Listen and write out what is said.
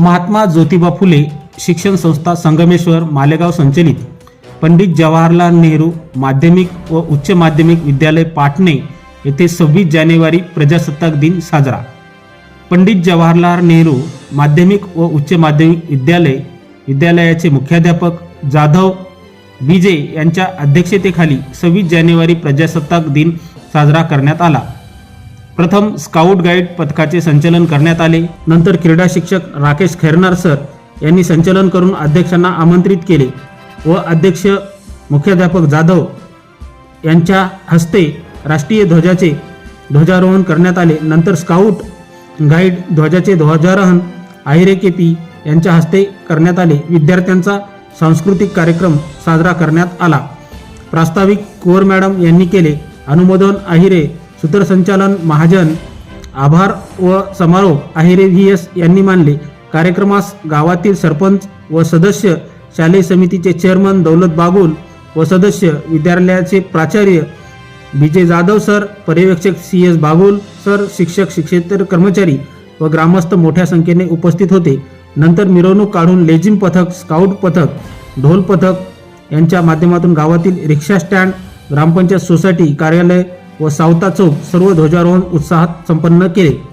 महात्मा ज्योतिबा फुले शिक्षण संस्था संगमेश्वर मालेगाव संचलित. पंडित जवाहरलाल नेहरू माध्यमिक व उच्च माध्यमिक विद्यालय पाटणे येथे सव्वीस जानेवारी प्रजासत्ताक दिन साजरा. पंडित जवाहरलाल नेहरू माध्यमिक व उच्च माध्यमिक विद्यालय विद्यालयाचे मुख्याध्यापक जाधव विजे यांच्या अध्यक्षतेखाली सव्वीस जानेवारी प्रजासत्ताक दिन साजरा करण्यात आला. प्रथम स्काउट गाईड पथकाचे संचलन करण्यात आले. नंतर क्रीडा शिक्षक राकेश खैरनार सर यांनी संचलन करून अध्यक्षांना आमंत्रित केले व अध्यक्ष मुख्याध्यापक जाधव यांच्या हस्ते राष्ट्रीय ध्वजाचे ध्वजारोहण करण्यात आले. नंतर स्काउट गाईड ध्वजाचे ध्वजारोहण आहिरे केपी यांच्या हस्ते करण्यात आले. विद्यार्थ्यांचा सांस्कृतिक कार्यक्रम साजरा करण्यात आला. प्रास्ताविक कुवर मॅडम यांनी केले. अनुमोदन आहिरे सूत्रसंचालन महाजन आभार व समारोप आहिरे व्ही एस यांनी मानले. कार्यक्रमास गावातील सरपंच व सदस्य शालेय समितीचे चेअरमन दौलत बागुल व सदस्य विद्यालयाचे प्राचार्य विजय जाधव सर पर्यवेक्षक सी एस बागुल सर शिक्षक शिक्षेतर कर्मचारी व ग्रामस्थ मोठ्या संख्येने उपस्थित होते. नंतर मिरवणूक काढून लेझिम पथक स्काउट पथक ढोल पथक यांच्या माध्यमातून गावातील रिक्षा स्टँड ग्रामपंचायत सोसायटी कार्यालय व सावता चौक सर्व ध्वजारोहण उत्साहात संपन्न केले.